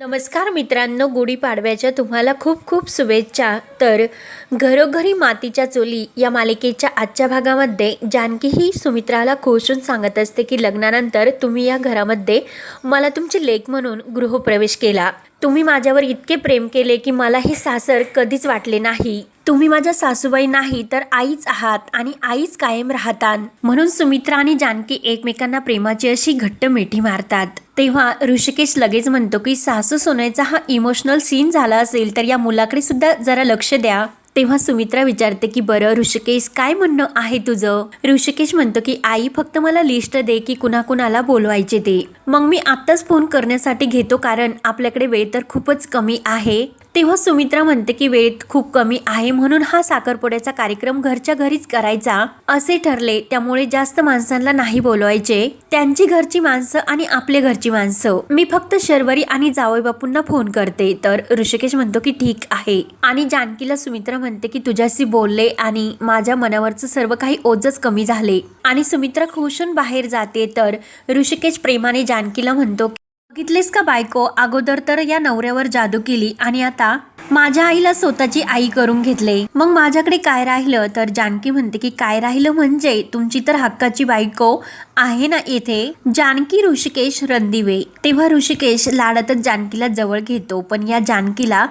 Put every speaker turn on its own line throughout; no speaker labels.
नमस्कार मित्रांनो गुढीपाडव्याच्या तुम्हाला खूप खूप शुभेच्छा. तर घरोघरी मातीच्या चोली या मालिकेच्या आजच्या भागामध्ये जानकी ही सुमित्राला खोशून सांगत असते की लग्नानंतर तुम्ही या घरामध्ये मला तुमचे लेख म्हणून गृहप्रवेश केला. तुम्ही माझ्यावर इतके प्रेम केले की मला हे सासर कधीच वाटले नाही. तुम्ही माझ्या सासूबाई नाही तर आईच आहात आणि आईच कायम राहतात. म्हणून सुमित्रा आणि जानकी एकमेकांना प्रेमाची अशी घट्ट मिठी मारतात. तेव्हा ऋषिकेश लगेच म्हणतो की सासू सोन्याचा हा इमोशनल सीन झाला असेल तर या मुलाकडे सुद्धा जरा लक्ष द्या. तेव्हा सुमित्रा विचारते की बरं ऋषिकेश काय म्हणणं आहे तुझं? ऋषिकेश म्हणतो की आई फक्त मला लिस्ट दे की कुणाकुणाला बोलवायचे ते. मग मी आत्ताच फोन करण्यासाठी घेतो कारण आपल्याकडे वेळ तर खूपच कमी आहे. तेव्हा सुमित्रा म्हणते की वेळ खूप कमी आहे म्हणून हा साखरपुड्याचा कार्यक्रम घरच्या घरीच करायचा असे ठरले. त्यामुळे जास्त माणसांना नाही बोलवायचे. त्यांची घरची माणसं आणि आपले घरची माणसं. मी फक्त शर्वरी आणि जावई बापूंना फोन करते. तर ऋषिकेश म्हणतो की ठीक आहे. आणि जानकीला सुमित्रा म्हणते की तुझ्याशी बोलले आणि माझ्या मनावरचं सर्व काही ओझच कमी झाले. आणि सुमित्रा खुशून बाहेर जाते. तर ऋषिकेश प्रेमाने जानकीला म्हणतो बघितलेस का बायको? अगोदर तर या नवऱ्यावर जादू केली आणि आता माझ्या आईला स्वतःची आई करून घेतले. मग माझ्याकडे काय राहिलं? तर जानकी म्हणते की काय राहिलं म्हणजे तुमची तर हक्काची बायको आहे ना येथे जानकी ऋषिकेश रणदिवे. तेव्हा ऋषिकेश लाडातच जानकीला जवळ घेतो. पण या जानकीला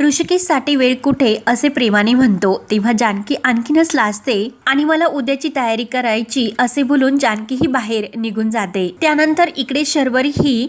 ऋषिकेशसाठी वेळ कुठे असे प्रेमाने म्हणतो. तेव्हा जानकी आणखीनच लाजते आणि मला उद्याची तयारी करायची असे बोलून जानकी ही बाहेर निघून जाते. त्यानंतर इकडे शर्वरी ही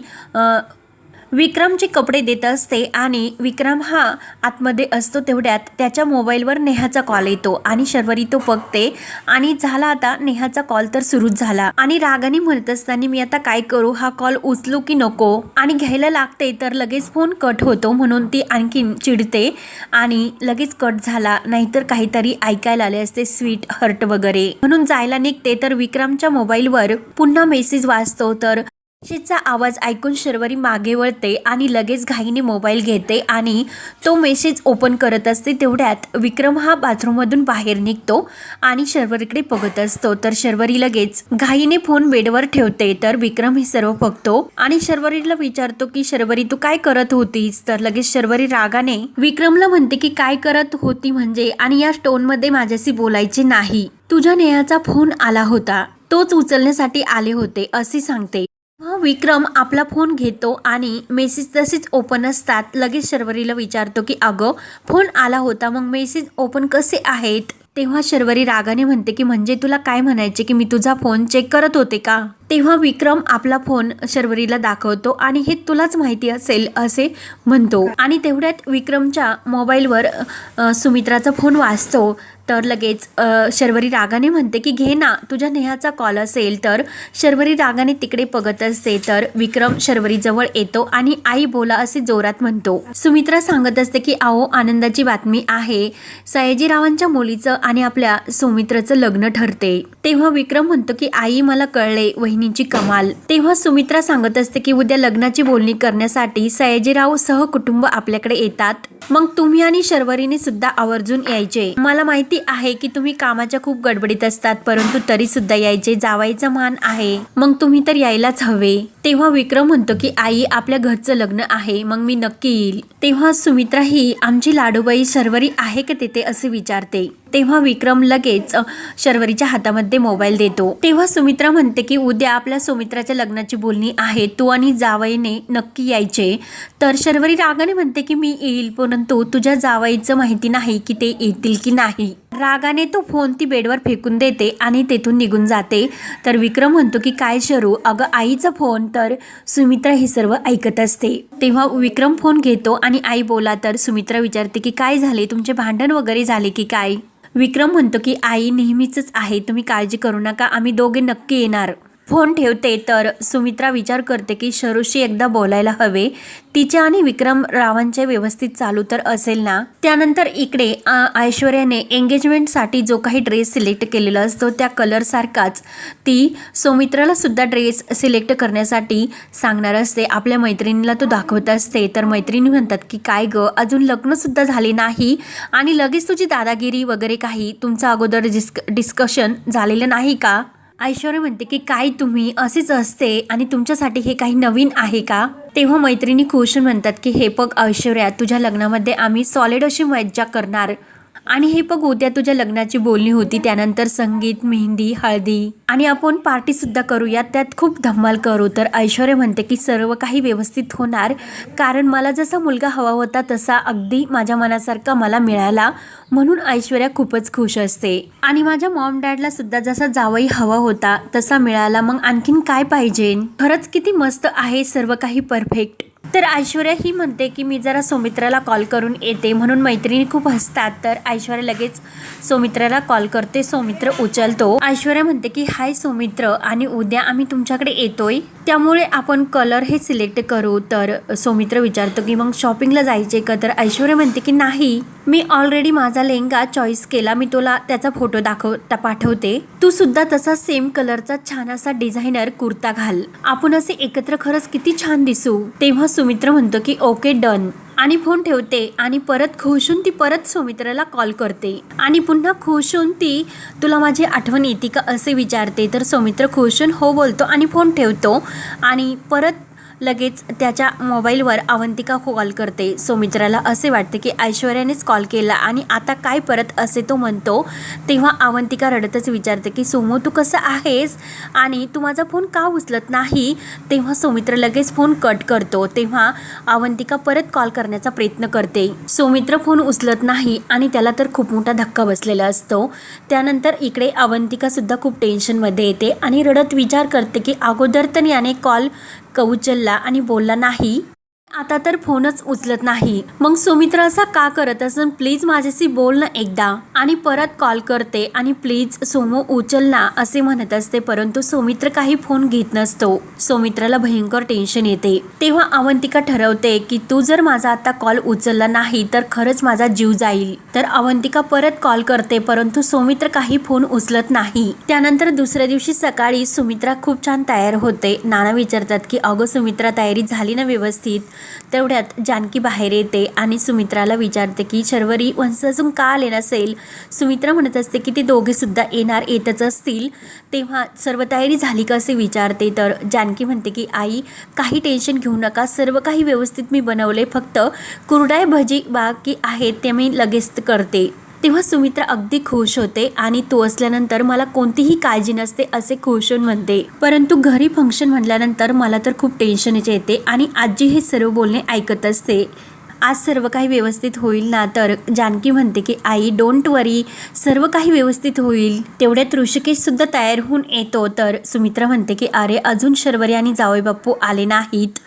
विक्रमचे कपडे देत असते आणि विक्रम हा आतमध्ये असतो तेवढ्यात त्याच्या मोबाईलवर नेहाचा कॉल येतो आणि शर्वरी तो बघते. आणि झाला आता नेहाचा कॉल तर सुरूच झाला. आणि रागाने म्हणत असताना मी आता काय करू? हा कॉल उचलू की नको? आणि घ्यायला लागते तर लगेच फोन कट होतो म्हणून ती आणखीन चिडते. आणि लगेच कट झाला. नाहीतर काहीतरी ऐकायला आले असते स्वीट हर्ट वगैरे. म्हणून जायला निघते. तर विक्रमच्या मोबाईलवर पुन्हा मेसेज वाचतो. तर मेसेजचा आवाज ऐकून शर्वरी मागे वळते आणि लगेच घाईने मोबाईल घेते आणि तो मेसेज ओपन करत असते. तेवढ्यात विक्रम हा बाथरूममधून बाहेर निघतो आणि शर्वरीकडे बघत असतो. तर शर्वरी लगेच घाईने फोन बेडवर ठेवते. तर विक्रम हे सर्व बघतो आणि शर्वरीला विचारतो की शर्वरी तू काय करत होतीस? तर लगेच शर्वरी रागाने विक्रमला म्हणते की काय करत होती म्हणजे? आणि या स्टोनमध्ये माझ्याशी बोलायचे नाही. तुझ्या नेहाचा फोन आला होता. तोच उचलण्यासाठी आले होते असे सांगते. विक्रम आपला फोन घेतो आणि मेसेज तसेच ओपन असतात. लगेच शर्वरीला विचारतो की अगं फोन आला होता मग मेसेज ओपन कसे आहेत? तेव्हा शर्वरी रागाने म्हणते की म्हणजे तुला काय म्हणायचे की मी तुझा फोन चेक करत होते का? तेव्हा विक्रम आपला फोन शर्वरीला दाखवतो आणि हे तुलाच माहिती असेल असे म्हणतो. आणि तेवढ्यात विक्रमच्या मोबाईलवर सुमित्राचा फोन वाचतो तर लगेच शर्वरी रागाने म्हणते की घे ना तुझ्या नेहाचा कॉल असेल तर. शर्वरी रागाने तिकडे बघत असते तर विक्रम शर्वरीजवळ येतो आणि आई बोला असे जोरात म्हणतो. सुमित्रा सांगत असते की आहो आनंदाची बातमी आहे. सयाजीरावांच्या मुलीचं आणि आपल्या सुमित्राचं लग्न ठरते. तेव्हा विक्रम म्हणतो की आई मला कळले वहिनीची कमाल. तेव्हा सुमित्रा सांगत असते की उद्या लग्नाची बोलणी करण्यासाठी सयाजीराव सह कुटुंब आपल्याकडे येतात. मग तुम्ही आणि शर्वरीने सुद्धा आवर्जून यायचे. मला माहिती आहे की तुम्ही कामाच्या खूप गडबडीत असतात परंतु तरी सुद्धा यायचे. जावायचं मान आहे. मग तुम्ही तर यायलाच हवे. तेव्हा विक्रम म्हणतो की आई आपल्या घरचं लग्न आहे. मग मी नक्की येईल. तेव्हा सुमित्रा ही आमची लाडूबाई शर्वरी आहे का तेथे? असे विचारते. तेव्हा विक्रम लगेच शर्वरीच्या हातामध्ये मोबाईल देतो. तेव्हा सुमित्रा म्हणते की उद्या आपल्या सुमित्राच्या लग्नाची बोलणी आहे. तू आणि जावईने नक्की यायचे. तर शर्वरी रागाने म्हणते की मी येईल परंतु तुझ्या जावईचं माहिती नाही की ते येतील की नाही. रागाने तो फोन ती बेडवर फेकून देते आणि तेथून निघून जाते. तर विक्रम म्हणतो की काय शरू? अगं आईचा फोन. तर सुमित्रा हे सर्व ऐकत असते. तेव्हा विक्रम फोन घेतो आणि आई बोला तर सुमित्रा विचारते की काय झाले? तुमचे भांडण वगैरे झाले की काय? विक्रम म्हणतो की आई नेहमीच आहे. तुम्ही काळजी करू नका. आम्ही दोघे नक्की येणार. फोन ठेवते तर सुमित्रा विचार करते की शरूशी एकदा बोलायला हवे. तिच्या आणि विक्रम रावांचे व्यवस्थित चालू तर असेल ना? त्यानंतर इकडे ऐश्वर्याने एंगेजमेंटसाठी जो काही ड्रेस सिलेक्ट केलेला असतो त्या कलरसारखाच ती सुमित्राला सुद्धा ड्रेस सिलेक्ट करण्यासाठी सांगणार असते. आपल्या मैत्रिणीला तो दाखवत असते. तर मैत्रिणी म्हणतात की काय गं? अजून लग्नसुद्धा झाले नाही. आणि लगेच तुझी दादागिरी वगैरे काही तुमचं अगोदर डिस्क डिस्कशन झालेलं नाही का? ऐश्वर्या म्हणते की काय तुम्ही? असेच असते आणि तुमच्यासाठी हे काही नवीन आहे का? तेव्हा मैत्रिणी खुश म्हणतात की हे बघ ऐश्वर्या तुझ्या लग्नामध्ये आम्ही सॉलिड अशी मज्जा करणार. आणि हे बघ उद्या तुझ्या लग्नाची बोलणी होती त्यानंतर संगीत मेहंदी हळदी. आणि आपण पार्टी सुद्धा करूया त्यात खूप धमाल करू. तर ऐश्वर्या म्हणते की सर्व काही व्यवस्थित होणार. कारण मला जसा मुलगा हवा होता तसा अगदी माझ्या मनासारखा मला मिळाला. म्हणून ऐश्वर्या खूपच खुश असते. आणि माझ्या मॉम डॅडला सुद्धा जसा जावई हवा होता तसा मिळाला. मग आणखीन काय पाहिजे? खरंच किती मस्त आहे सर्व काही परफेक्ट तर ऐश्वर्या ही म्हणते की मी जरा सौमित्राला कॉल करून येते म्हणून मैत्रिणी खूप हसतात. तर ऐश्वर्या लगेच सौमित्राला कॉल करते. सौमित्र उचलतो. ऐश्वर्या म्हणते की हाय सौमित्र आणि उद्या आम्ही तुमच्याकडे येतोय. त्यामुळे आपण कलर हे सिलेक्ट करू तर सौमित्र विचारतो की मग शॉपिंगला जायचे का? तर ऐश्वर्या म्हणते की नाही मी ऑलरेडी माझा लेहंगा चॉईस केला मी तुला त्याचा फोटो दाखव पाठवते. तू सुद्धा तसा सेम कलरचा छान असा डिझायनर कुर्ता घाल. आपण असे एकत्र खरंच किती छान दिसू. तेव्हा सुमित्र म्हणतो की ओके डन आणि फोन ठेवते आणि परत खुशून ती परत सुमित्राला कॉल करते. आणि पुन्हा खुशून ती तुला माझी आठवण येते का असे विचारते. तर सौमित्र खुशून हो बोलतो आणि फोन ठेवतो. आणि परत लगेच त्याच्या मोबाईलवर अवंतिका कॉल करते. सौमित्राला असे वाटते की ऐश्वर्यानेच कॉल केला आणि आता काय परत असे तो म्हणतो. तेव्हा अवंतिका रडतच विचारते की सोमो तू कसं आहेस? आणि तू माझा फोन का उचलत नाही? तेव्हा सौमित्र लगेच फोन कट करतो. तेव्हा अवंतिका परत कॉल करण्याचा प्रयत्न करते. सौमित्र फोन उचलत नाही आणि त्याला तर खूप मोठा धक्का बसलेला असतो. त्यानंतर इकडे अवंतिकासुद्धा खूप टेन्शनमध्ये येते आणि रडत विचार करते की अगोदर तर याने कॉल क उचलला आणि बोलला नाही. आता तर फोनच उचलत नाही. मग सुमित्रा असा का करत असून? प्लीज माझ्याशी बोल ना एकदा. आणि परत कॉल करते आणि प्लीज सोमो उचल ना असे म्हणत असते. परंतु सौमित्र काही फोन घेत नसतो. सौमित्राला भयंकर टेन्शन येते. तेव्हा अवंतिका ठरवते की तू जर माझा आता कॉल उचलला नाही तर खरंच माझा जीव जाईल. तर अवंतिका परत कॉल करते परंतु सौमित्र काही फोन उचलत नाही. त्यानंतर दुसऱ्या दिवशी सकाळी सुमित्रा खूप छान तयार होते. नाना विचारतात की अगं सुमित्रा तयारी झाली ना व्यवस्थित? तेवढ्यात जानकी बाहेर येते आणि सुमित्राला विचारते की शर्वरी वंश अजून का आले नसेल? सुमित्रा म्हणत असते की ते दोघेसुद्धा येणार येतच असतील. तेव्हा सर्व तयारी झाली का असे विचारते तर जानकी म्हणते की आई काही टेन्शन घेऊ नका सर्व काही व्यवस्थित मी बनवले फक्त कुरडाय भजी बाकी आहेत ते मी लगेच करते. तेव्हा सुमित्रा अगदी खुश होते आणि तू असल्यानंतर मला कोणतीही काळजी नसते असे खुश होऊन म्हणते. परंतु घरी फंक्शन म्हटल्यानंतर मला तर खूप टेन्शन येते आणि आजी हे सर्व बोलणे ऐकत असते. आज सर्व काही व्यवस्थित होईल ना? तर जानकी म्हणते की आई डोंट वरी सर्व काही व्यवस्थित होईल. तेवढ्यात ऋषिकेशसुद्धा तयार होऊन येतो. तर सुमित्रा म्हणते की अरे अजून शर्वरी आणि जावई बाप्पू आले नाहीत.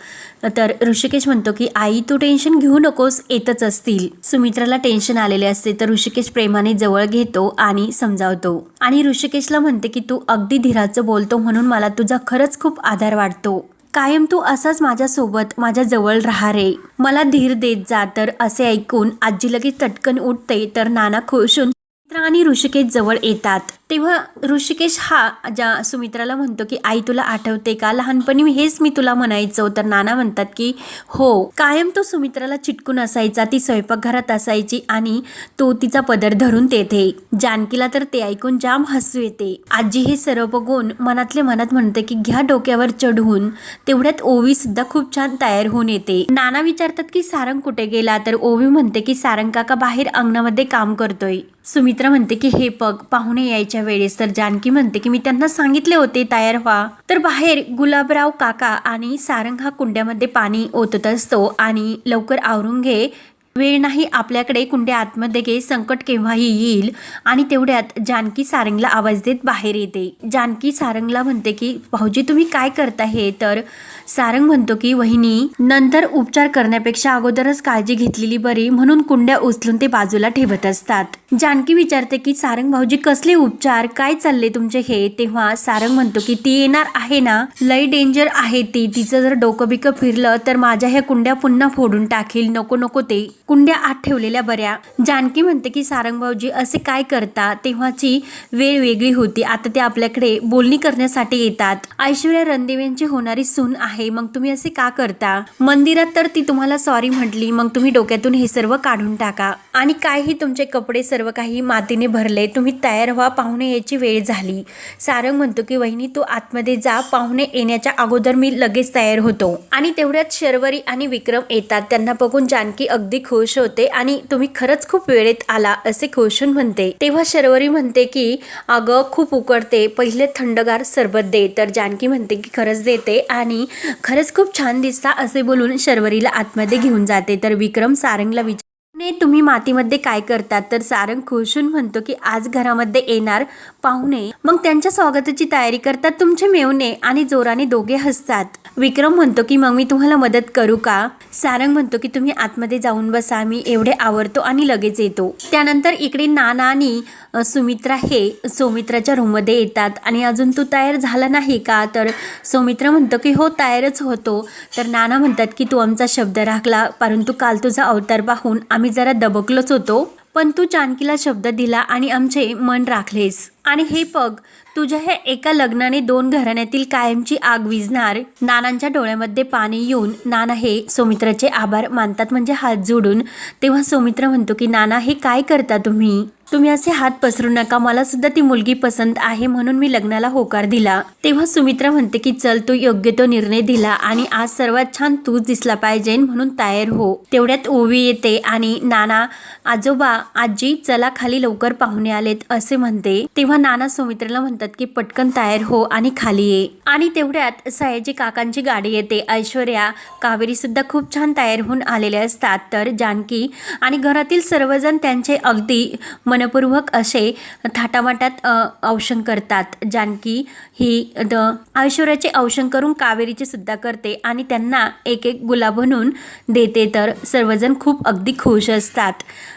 तर ऋषिकेश म्हणतो की आई तू टेन्शन घेऊ नकोस. येतच असतील. सुमित्राला टेन्शन आलेले असते तर ऋषिकेश प्रेमाने जवळ घेतो आणि समजावतो. आणि ऋषिकेशला म्हणते की तू अगदी धीराचं बोलतो म्हणून मला तुझा खरंच खूप आधार वाटतो. कायम तू असाच माझ्यासोबत माझ्या जवळ राहा रे. मला धीर देत जा तर असे ऐकून आजी लगेच टटकन उठते तर नाना खुशून सुमित्रा आणि ऋषिकेश जवळ येतात. तेव्हा ऋषिकेश हा ज्या सुमित्राला म्हणतो की आई तुला आठवते का? लहानपणी हेच मी तुला म्हणायचो. तर नाना म्हणतात की हो. कायम तो सुमित्राला चिटकून असायचा ती स्वयंपाकघरात असायची आणि तो तिचा पदर धरून तेथे. जानकीला तर ते ऐकून जाम हसू येते. आजी हे सर्व बघून मनातले मनात म्हणते की घ्या डोक्यावर चढून तेवढ्यात ओवी सुद्धा खूप छान तयार होऊन येते. नाना विचारतात की सारंग कुठे गेला? तर ओवी म्हणते की सारंग काका बाहेर अंगणामध्ये काम करतोय. सुमित्रा म्हणते की हे पग पाहुणे यायच्या वेळेस तर जानकी म्हणते की मी त्यांना सांगितले होते तयार व्हा. तर बाहेर गुलाबराव काका आणि सारंग हा कुंड्यामध्ये पाणी ओतत असतो आणि लवकर आवरून घे. वेळ नाही आपल्याकडे कुंड्या आतमध्ये घे संकट केव्हाही येईल आणि तेवढ्यात जानकी सारंगला आवाज देत बाहेर येते. जानकी सारंगला म्हणते की भाऊजी तुम्ही काय करता हे? तर सारंग म्हणतो की वहिनी नंतर उपचार करण्यापेक्षा अगोदरच काळजी घेतलेली बरी म्हणून कुंड्या उचलून ते बाजूला ठेवत असतात. जानकी विचारते की सारंग भाऊजी कसले उपचार? काय चालले तुमचे हे? तेव्हा सारंग म्हणतो की ती येणार आहे ना? लय डेंजर आहे ती. तिचं जर डोकं बिकं फिरलं तर माझ्या ह्या कुंड्या पुन्हा फोडून टाकेल. नको नको ते. कुंड्या आत ठेवलेल्या बऱ्या. जानकी म्हणते की सारंग भाऊजी असे काय करता? तेव्हाची वेळ वेगळी होती. आता ते आपल्याकडे बोलणी करण्यासाठी येतात. ऐश्वर्या रणदेवेंची होणारी सून आहे. मग तुम्ही असे का करता? मंदिरात तर ती तुम्हाला सॉरी म्हटली. मग तुम्ही डोक्यातून हे सर्व काढून टाका. आणि काही तुमचे कपडे सर्व काही मातीने भरले. तुम्ही तयार व्हा पाहुणे यायची वेळ झाली. सारंग म्हणतो की वहिनी तू आतमध्ये जा. पाहुणे येण्याच्या अगोदर मी लगेच तयार होतो. आणि तेवढ्यात शर्वरी आणि विक्रम येतात. त्यांना बघून जानकी अगदी खुश होते आणि तुम्ही खरंच खूप वेळेत आला असे खुशून म्हणते. तेव्हा शर्वरी म्हणते की अगं खूप उकडते. पहिले थंडगार सरबत दे. तर जानकी म्हणते की खरंच देते. आणि खरंच खूप छान दिसता असे बोलून शर्वरीला आतमध्ये घेऊन जाते. तर विक्रम सारंगला विचार ने तुम्ही मातीमध्ये काय करतात? तर सारंग खुशून म्हणतो की आज घरामध्ये येणार पाहुणे. मग त्यांच्या स्वागताची तयारी करतात तुमचे मेवणे आणि जोराने दोघे हसतात. विक्रम म्हणतो की मग मी तुम्हाला मदत करू का? सारंग म्हणतो की तुम्ही आतमध्ये जाऊन बसा मी एवढे आवडतो आणि लगेच येतो. त्यानंतर इकडे नाना आणि सुमित्रा हे सौमित्राच्या रूममध्ये येतात आणि अजून तू तयार झाला नाही का? तर सौमित्र म्हणतो की हो तयारच होतो. तर नाना म्हणतात की तू आमचा शब्द राखला परंतु काल तुझा अवतार पाहून आम्ही जरा दबकलोच होतो. पण तू जानकीला शब्द दिला आणि आमचे मन राखलेस. आणि हे पग तुझ्या हे एका लग्नाने दोन घराण्यातील कायमची आग विझणार. नानांच्या डोळ्यामध्ये पाणी येऊन नाना हे सौमित्राचे आभार मानतात म्हणजे हात जोडून. तेव्हा सौमित्र म्हणतो की नाना हे काय करता तुम्ही? तुम्ही असे हात पसरू नका मला सुद्धा ती मुलगी पसंत आहे म्हणून मी लग्नाला होकार दिला. तेव्हा सुमित्रा म्हणते की चल तू योग्य तो निर्णय दिला आणि आज सर्वात छान तूच दिसला पाहिजे म्हणून तयार हो. तेवढ्यात ओवी येते आणि नाना आजोबा आजी चला खाली लवकर पाहुणे आलेत असे म्हणते. तेव्हा नाना सुमित्राला म्हणतात की पटकन तयार हो आणि खाली ये. आणि तेवढ्यात सयाजी काकांची गाडी येते. ऐश्वर्या कावेरी सुद्धा खूप छान तयार होऊन आलेले असतात. तर जानकी आणि घरातील सर्वजण त्यांचे अगदी मन मनपूर्वक असे थाटामाटात औषण करतात. जानकी ही द ऐश्वर्याचे औषण करून कावेरीचे सुद्धा करते आणि त्यांना एक एक गुलाब म्हणून देते तर सर्वजण खूप अगदी खुश असतात.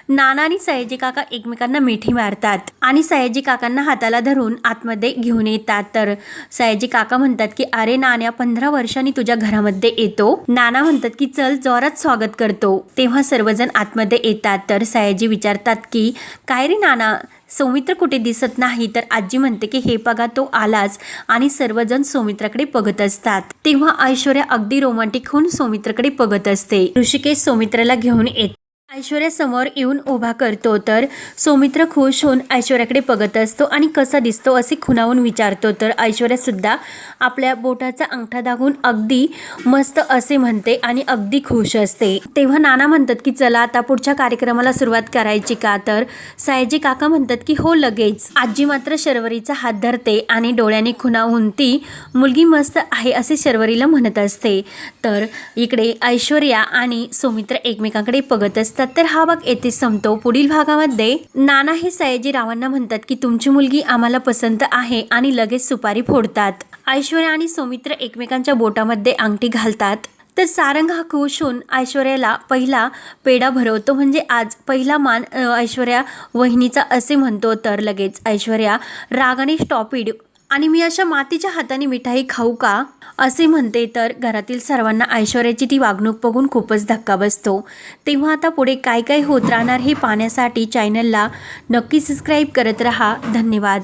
नाना आणि सयाजी काका एकमेकांना मिठी मारतात आणि सयाजी काकांना हाताला धरून आतमध्ये घेऊन येतात. तर सयाजी काका म्हणतात की अरे नाण्या पंधरा वर्षांनी तुझ्या घरामध्ये येतो. नाना म्हणतात की चल जोरात स्वागत करतो. तेव्हा सर्वजण आतमध्ये येतात. तर सयाजी विचारतात की काय रे नाना सौमित्र कुठे दिसत नाही? तर आजी म्हणते की हे बघा तो आलाच आणि सर्वजण सौमित्राकडे बघत असतात. तेव्हा ऐश्वर्या अगदी रोमांटिक होऊन सौमित्राकडे बघत असते. ऋषिकेश सौमित्राला घेऊन येत ऐश्वर्यासमोर येऊन उभा करतो तर सौमित्र खुश होऊन ऐश्वर्याकडे बघत असतो आणि कसा दिसतो असे खुणावून विचारतो. तर ऐश्वर्यासुद्धा आपल्या बोटाचा अंगठा दाखवून अगदी मस्त असे म्हणते आणि अगदी खुश असते. तेव्हा नाना म्हणतात की चला आता पुढच्या कार्यक्रमाला सुरुवात करायची का? तर सायजी काका म्हणतात की हो लगेच. आजी मात्र शर्वरीचा हात धरते आणि डोळ्याने खुणावून ती मुलगी मस्त आहे असे शर्वरीला म्हणत असते. तर इकडे ऐश्वर्या आणि सौमित्र एकमेकांकडे बघत असते असतात तर हा भाग येथे संपतो. पुढील भागामध्ये नाना हे सयाजीरावांना म्हणतात की तुमची मुलगी आम्हाला पसंत आहे आणि लगेच सुपारी फोडतात. ऐश्वर्या आणि सौमित्र एकमेकांच्या बोटामध्ये अंगठी घालतात. तर सारंग हा खुश होऊन ऐश्वर्याला पहिला पेढा भरवतो. म्हणजे आज पहिला मान ऐश्वर्या वहिनीचा असे म्हणतो तर लगेच. ऐश्वर्या रागाने स्टॉपिड आणि मी अशा मातीच्या हाताने मिठाई खाऊ का? असे म्हणते तर घरातील सर्वांना ऐश्वर्याची ती वागणूक बघून खूपच धक्का बसतो. तेव्हा आता पुढे काय काय होत राहणार हे पाहण्यासाठी चॅनलला नक्की सबस्क्राईब करत रहा. धन्यवाद.